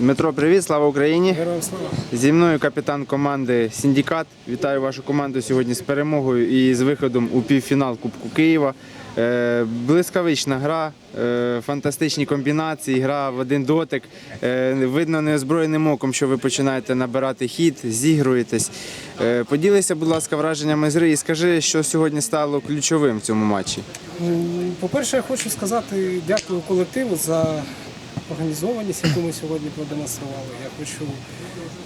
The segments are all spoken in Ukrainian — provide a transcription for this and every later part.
Дмитро, привіт, слава Україні! Героям слава. Зі мною капітан команди Сіндікат. Вітаю вашу команду сьогодні з перемогою і з виходом у півфінал Кубку Києва. Е, Блискавична гра, е, фантастичні комбінації, гра в один дотик. Е, Видно неозброєним оком, що ви починаєте набирати хід, зігруєтесь. Поділися, будь ласка, враженнями з гри і скажи, що сьогодні стало ключовим в цьому матчі. По-перше, я хочу сказати дякую колективу за організованість, яку ми сьогодні продемонстрували. Я хочу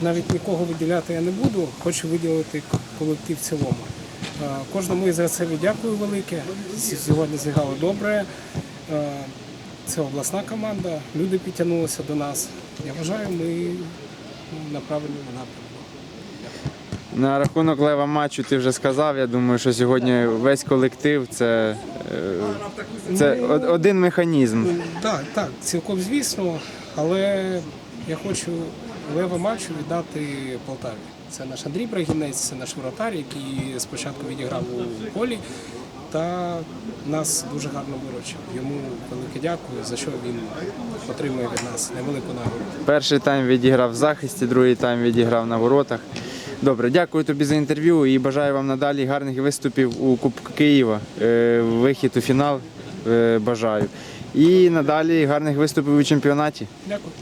навіть нікого виділяти я не буду, хочу виділити колектив в цілому. Е, Кожному із гравців дякую велике. Сьогодні зіграли добре. Е, Це обласна команда, люди підтягнулися до нас. Я вважаю, ми на правильному напрямку. На рахунок лева матчу ти вже сказав. Я думаю, що сьогодні весь колектив це, це од- один механізм. Так, так, цілком звісно, але я хочу леве матчу віддати Полтаві. Це наш Андрій Брагінець, це наш воротар, який спочатку відіграв у полі та нас дуже гарно виручив. Йому велике дякую, за що він отримує від нас невелику нагороду. Перший тайм відіграв в захисті, другий тайм відіграв на воротах. Добре, дякую тобі за інтерв'ю і бажаю вам надалі гарних виступів у Кубку Києва. Е, Вихід у фінал е, бажаю. І надалі гарних виступів у чемпіонаті. Дякую.